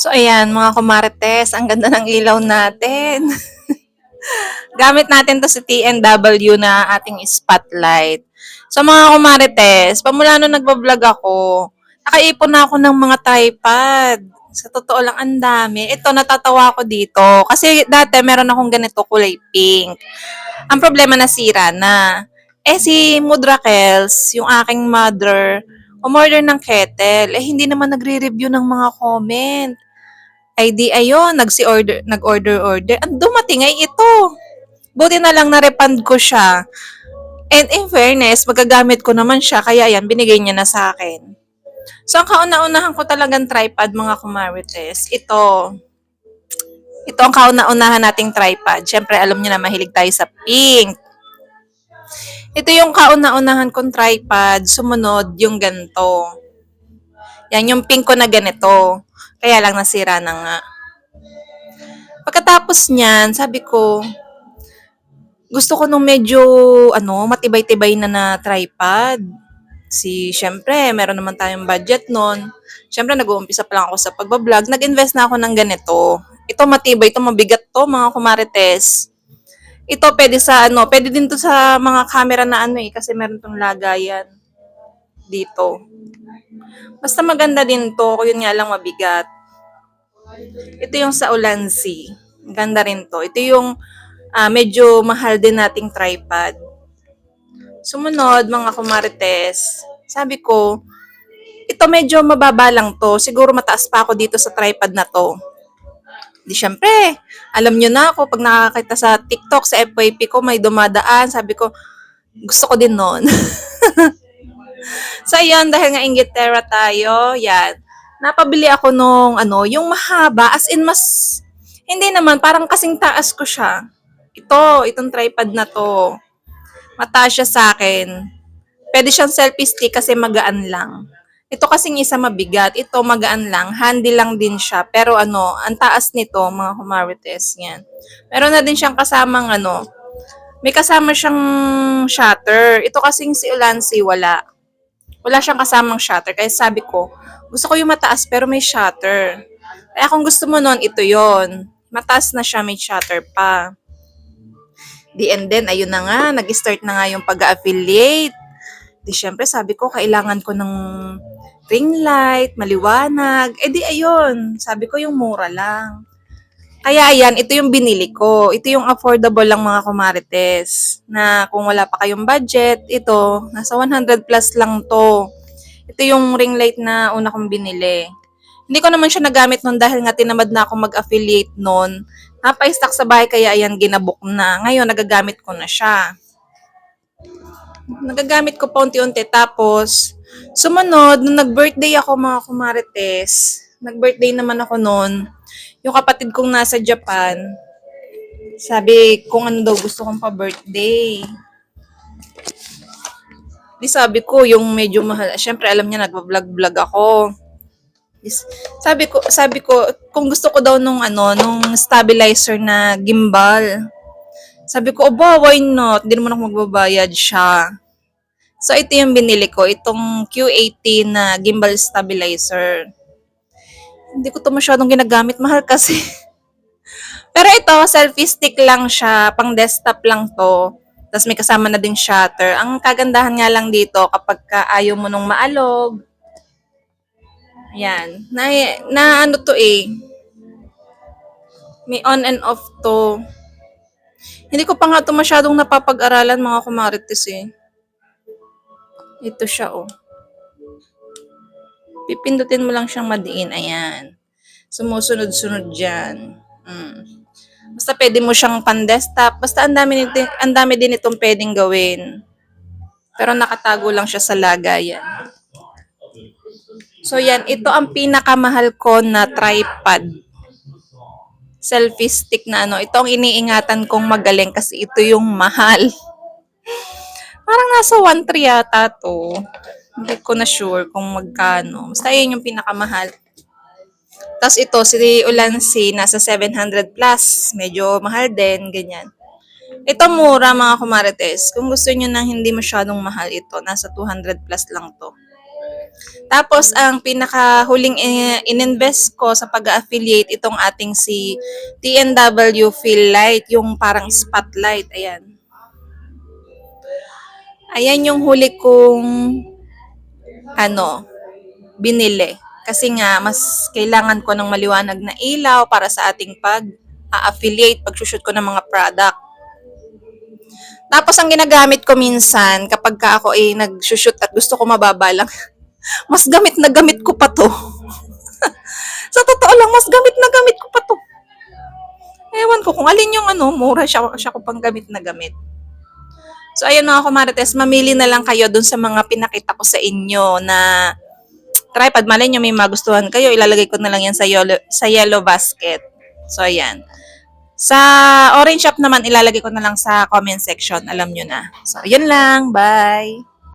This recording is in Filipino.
So ayan mga kumarites, ang ganda ng ilaw natin. Gamit natin to sa TNW na ating spotlight. So mga kumarites, pamula nung nagbablog ako, nakaipon na ako ng mga tripod. Sa totoo lang, ang dami. Ito, natatawa ako dito. Kasi dati meron akong ganito kulay pink. Ang problema nasira na. Eh si Mudrakels, yung aking mother, umorder ng kettle. Eh hindi naman nagre-review ng mga comment. Ay di ayun, nagsi-order, nag-order-order. Ang dumating ay ito. Buti na lang na-refund ko siya. And in fairness, magagamit ko naman siya, kaya yan, binigay niya na sa akin. So, ang kauna-unahan ko talagang tripod, mga kumarites, ito. Ito ang kauna-unahan nating tripod. Siyempre, alam niyo na mahilig tayo sa pink. Ito yung kauna-unahan kong tripod. Sumunod yung ganito. Yan, yung pink ko na ganito. Kaya lang nasira na nga. Pagkatapos niyan, sabi ko, gusto ko nung medyo, ano, matibay-tibay na na tripod. Si, syempre, meron naman tayong budget nun. Syempre, nag-uumpisa pa lang ako sa pagbablog. Nag-invest na ako ng ganito. Ito matibay, ito mabigat to, mga kumarites. Ito pwede sa, ano, pwede din to sa mga camera na ano eh, kasi meron tong lagayan dito. Basta maganda din to, yun nga lang mabigat. Ito yung sa Ulanzi. Ganda rin to. Ito yung ah, medyo mahal din nating tripod. Sumunod, mga kumarites, sabi ko, ito medyo mababa lang to. Siguro mataas pa ako dito sa tripod na to. Di syempre, alam nyo na ako, pag nakakita sa TikTok, sa FYP ko, may dumadaan. Sabi ko, gusto ko din nun. so, yun, dahil nga Inglaterra tayo, yan. Napabili ako nung, ano, yung mahaba, as in mas, hindi naman, parang kasing taas ko siya. Ito, itong tripod na to. Mataas siya sa akin. Pwede siyang selfie stick kasi magaan lang. Ito kasing isa mabigat. Ito magaan lang. Handy lang din siya. Pero ano, ang taas nito, mga kumarites, yan. Meron na din siyang kasamang ano, may kasama siyang shutter. Ito kasing si Ulansi, wala. Wala siyang kasamang shutter. Kaya sabi ko, gusto ko yung mataas pero may shutter. Kaya kung gusto mo nun, ito yon Mataas na siya, may shutter pa. Di and then, ayun na nga, nag-start na nga yung pag-affiliate. Di syempre, sabi ko, kailangan ko ng ring light, maliwanag. Eh di ayun, sabi ko yung mura lang. Kaya ayan, ito yung binili ko. Ito yung affordable lang mga kumarites. Na kung wala pa kayong budget, ito, nasa 100 plus lang to. Ito yung ring light na una kong binili. Hindi ko naman siya nagamit noon dahil nga tinamad na ako mag-affiliate noon. Napa-stock sa bahay kaya ayan ginabok na. Ngayon nagagamit ko na siya. Nagagamit ko pa unti-unti. Tapos, sumunod, nung nag-birthday ako mga kumarites, nag-birthday naman ako noon, yung kapatid kong nasa Japan, sabi kung ano daw gusto kong pa-birthday. Di sabi ko, yung medyo mahal. Siyempre, alam niya, nagpa-vlog-vlog ako. Sabi ko, sabi ko, kung gusto ko daw nung ano, nung stabilizer na gimbal. Sabi ko, aba, why not? Hindi naman ako magbabayad siya. So, ito yung binili ko. Itong Q80 na gimbal stabilizer. Hindi ko to masyadong ginagamit. Mahal kasi. Pero ito, selfie stick lang siya. Pang desktop lang to. Tapos may kasama na din shutter. Ang kagandahan nga lang dito, kapag ka ayaw mo nung maalog, Ayan. Na, na ano to eh. May on and off to. Hindi ko pa nga to masyadong napapag-aralan mga kumarites eh. Ito siya oh. Pipindutin mo lang siyang madiin. Ayan. Sumusunod-sunod dyan. Mm. Basta pwede mo siyang pan-desktop. Basta ang dami, nito, ang dami din itong pwedeng gawin. Pero nakatago lang siya sa lagayan. So yan, ito ang pinakamahal ko na tripod. Selfie stick na ano. Ito ang iniingatan kong magaling kasi ito yung mahal. Parang nasa 1.3 yata to. Hindi ko na sure kung magkano. Basta yun yung pinakamahal. Tapos ito, si Ulansi, nasa 700 plus. Medyo mahal din, ganyan. Ito mura mga kumarites. Kung gusto niyo ng hindi masyadong mahal ito, nasa 200 plus lang to. Tapos, ang pinakahuling ininvest ko sa pag-affiliate itong ating si TNW Feel Light, yung parang spotlight. Ayan. Ayan yung huli kong ano, binili. Kasi nga, mas kailangan ko ng maliwanag na ilaw para sa ating pag-affiliate, pag-shoot ko ng mga product. Tapos, ang ginagamit ko minsan, kapag ka ako ay nag-shoot at gusto ko mababa lang, mas gamit na gamit ko pa to. sa totoo lang, mas gamit na gamit ko pa to. Ewan ko kung alin yung ano, mura siya, siya ko pang gamit na gamit. So, ayun mga kumarites, mamili na lang kayo dun sa mga pinakita ko sa inyo na tripod. Malay nyo may magustuhan kayo, ilalagay ko na lang yan sa yellow, sa yellow basket. So, ayan. Sa orange shop naman, ilalagay ko na lang sa comment section. Alam nyo na. So, yun lang. Bye!